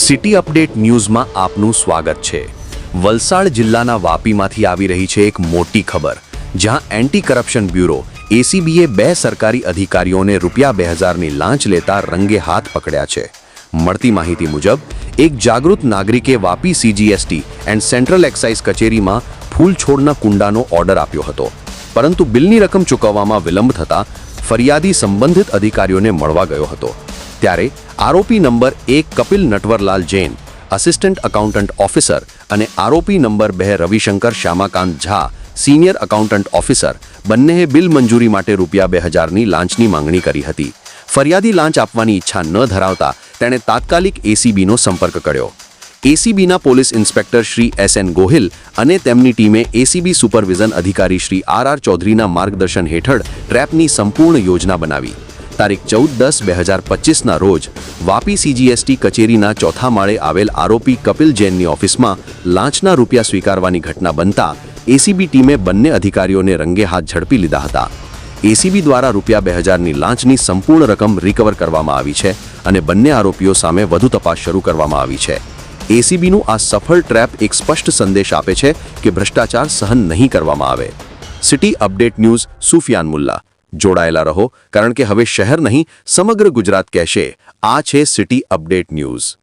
City update ન્યૂઝમાં આપનું સ્વાગત છે. વલસાડ જિલ્લાના વાપીમાંથી આવી રહી છે એક મોટી ખબર, જ્યાં એન્ટી કરપ્શન બ્યુરો એસીબીએ બે સરકારી અધિકારીઓને રૂપિયા બે હજારની લાંચ લેતા રંગે હાથ પકડ્યા છે. મળતી માહિતી મુજબ, એક જાગૃત નાગરિકે Vapi CGST and central excise કચેરીમાં ફૂલ છોડના કુંડાનો ઓર્ડર આપ્યો હતો. પરંતુ બિલની રકમ ચૂકવવામાં વિલંબ થતાં ફરિયાદી સંબંધિત અધિકારીઓને મળવા ગયો હતો. ત્યારે આરોપી નંબર એક Kapil Natwarlal Jain assistant accountant officer અને આરોપી નંબર બે Ravishankar Shyamakant Jha senior accountant officer બંનેએ બિલ મંજૂરી માટે રૂપિયા બે હજારની લાંચની માંગણી કરી હતી. ફરિયાદી લાંચ આપવાની ઈચ્છા ન ધરાવતા તેણે તાત્કાલિક એસીબીનો સંપર્ક કર્યો. એસીબીના police inspector Shri S N Gohil અને તેમની ટીમે એસીબી સુપરવિઝન અધિકારી શ્રી આર આર ચૌધરીના માર્ગદર્શન હેઠળ ટ્રેપની સંપૂર્ણ યોજના બનાવી. તારીખ ચૌદ દસ બે હજાર પચીસના રોજ વાપી સીજીએસટી કચેરીના ચોથા માળે આવેલ આરોપી કપિલ જૈનની ઓફિસમાં લાંચના રૂપિયા સ્વીકારવાની ઘટના બનતા એસીબી ટીમે બંને અધિકારીઓને રંગે હાથ ઝડપી લીધા હતા. એસીબી દ્વારા રૂપિયા બે હજારની લાંચની સંપૂર્ણ રકમ રિકવર કરવામાં આવી છે અને બંને આરોપીઓ સામે વધુ તપાસ શરૂ કરવામાં આવી છે. એસીબીનું આ સફળ ટ્રેપ એક સ્પષ્ટ સંદેશ આપે છે કે ભ્રષ્ટાચાર સહન નહીં કરવામાં આવે. City update news Sufiyan Mulla. જોડાયેલા રહો, કારણ કે હવે શહેર નહીં, સમગ્ર ગુજરાત કહેશે, આ છે સિટી અપડેટ ન્યૂઝ.